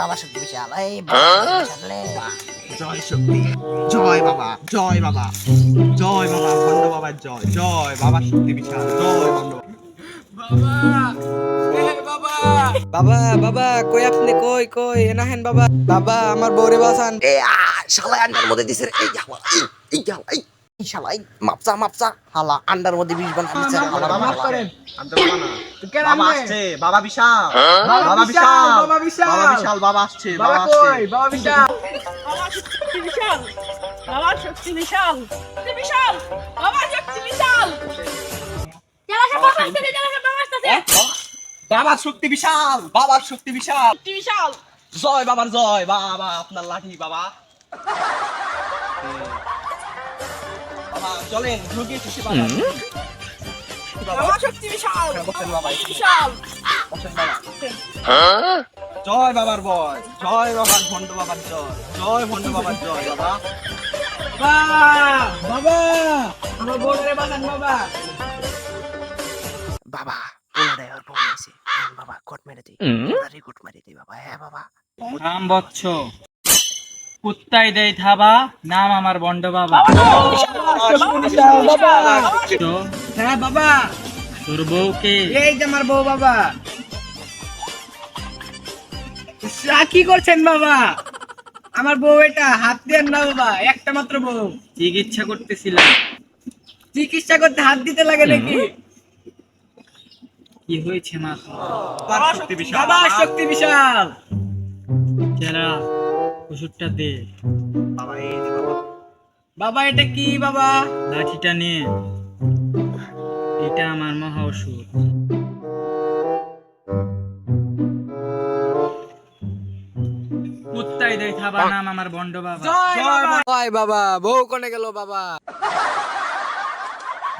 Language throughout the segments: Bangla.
বাবা শক্তি বিশাল এই রে। জয় শক্তি জয় বাবা জয় বাবা জয় বাবা ভণ্ড বাবা জয় জয় বাবা শক্তি বিশাল জয় ভণ্ড বাবা বাবা। কই আপনি? কই কই? এনা হেন বাবা। বাবা আমার বউরে বাসান। এ আ শালা আন্ডার মধ্যে দিছে রে। এই হালা এই এই এই। মাপসা মাপসা। হালা আন্ডার মধ্যে বিষ বানা হালা মাফ করেন বাবা আসছে বাবা বিশাল। বাবা বিশাল। বাবা বিশাল। বাবা বিশাল বাবা আসছে বাবা আসছে। বাবা বিশাল। বাবা শক্তি বিশাল। বাবা শক্তি বিশাল। বিশাল। বাবা শক্তি বিশাল। চালাসে বাবা আসতেছে চালাসে বাবা আসতেছে। বাবার শক্তি বিশাল বাবার শক্তি বিশাল। শক্তি বিশাল। জয় বাবার জয়। বাবা আপনার লাঠি বাবা। চলেন ঢুকে এসেছি বাবা বাবা শক্তি বিশাল। বসেন বাবা বিশাল। বসেন বাবা। জয় বাবার বয় জয় বাবার ভণ্ড বাবার জয় জয় ভণ্ড বাবার জয় বাবা। বাবা আমার বাবা। বাবা ওনারে আর ফোন আছে। বাবা কোট মেরে দি ওনারে কোট মেরে দি বাবা। হ্যাঁ বাবা। নাম বচ্চ কুত্তাই দেয় থাবা নাম আমার বন্ড বাবা। হ্যাঁ বাবা। তোর বউকে। এই যে আমার বউ বাবা। কি করছেন বাবা? আমার বউ এটা হাত দেন না বাবা একটা মাত্র বউ। চিকিৎসা করতেছিলাম। চিকিৎসা করতে হাত দিতে লাগে নাকি? কি হয়েছে মা? শক্তি বিশাল বাবা শক্তি বিশাল। যারা ওষুধটা দে। বাবা এই যে বাবা। বাবা এটা কি বাবা? লাঠিটা নে। এটা আমার মহা ওষুধ। কুত্তাই দেয় থাবা নাম আমার বন্ড বাবা। জয় বাবা। বউ কোনে গেল বাবা?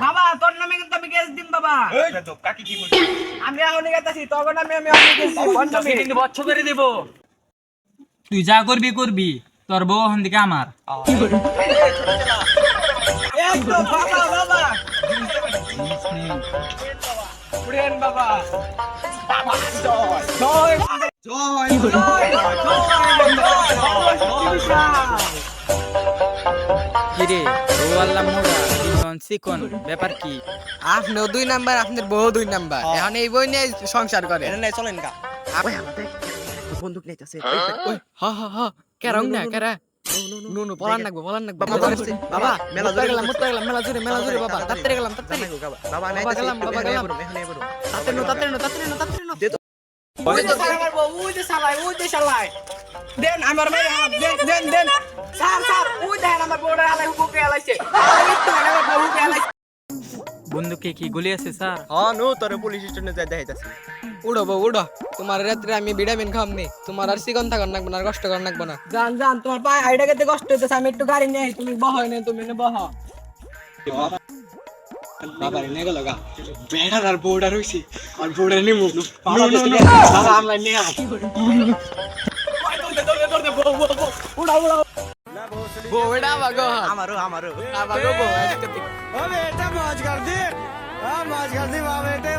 বাবা তোর নামে কিন্তু আমি কেস দিম বাবা। এই তো কাকি কি বলছিস আমি এখন গেতাছি তোর নামে আমি অনেক কেস কিন্তু বচ্চ করে দেব। তুই যা করবি করবি। তোর বউ ওখান থেকে আমার। ব্যাপার কি? আপনিও দুই নাম্বার আপনার বউ দুই নাম্বার। এখন এই বই নিয়ে সংসার করে। এনে নাই চলেন গা। বন্দুক নিতেছে হ হ হ কেরং না কেরা নো নো পলান নাকবো পলান নাকবো বাবা বাবা মেলা মেলা জোরে গেলাম মুত্তা গেলাম মেলা জোরে মেলা জোরে বাবা তাড়াতাড়ি গেলাম তাড়াতাড়ি বাবা বাবা গেলাম, বাবা গেলাম। তাড়াতাড়ি নো তাড়াতাড়ি নো তাড়াতাড়ি নো তাড়াতাড়ি নো ওই যে স্যার আমার ওই যে শালাই ওই যে শালাই দেন আমার মেয়ে দেন দেন দেন স্যার স্যার ওই দেন আমার বউটা হালাই হুকুকে হালাইছে হালাই একটু আমার বউ হুকুকে হালাইছে বন্ধুকে কি গুলি আছে স্যার হ্যাঁ নো তোরে পুলিশ স্টেশনে যাই দেখাইতাছি উড়ো বউ উড়ো তোমার রাত্রে আমি ভিটামিন খামনি তোমার আর সিগন থাকার নাকবো না আর কষ্ট করার নাকবো না জান জান তোমার পায়ে আইডা কেতে কষ্ট হইতেছে আমি একটু গাড়ি নেই তুমি বহ নে তুমি নে বহ বাবা এনে গেল গা বেড়ার আর বউডা রইছি আর বউডা নিমু বাবা আমরা নিয়ে বউ এটা বাগো আমারও আমারও বাগো বউ আজকে ও বেটা মজ কর দি মজ কর দি বাবা বেটে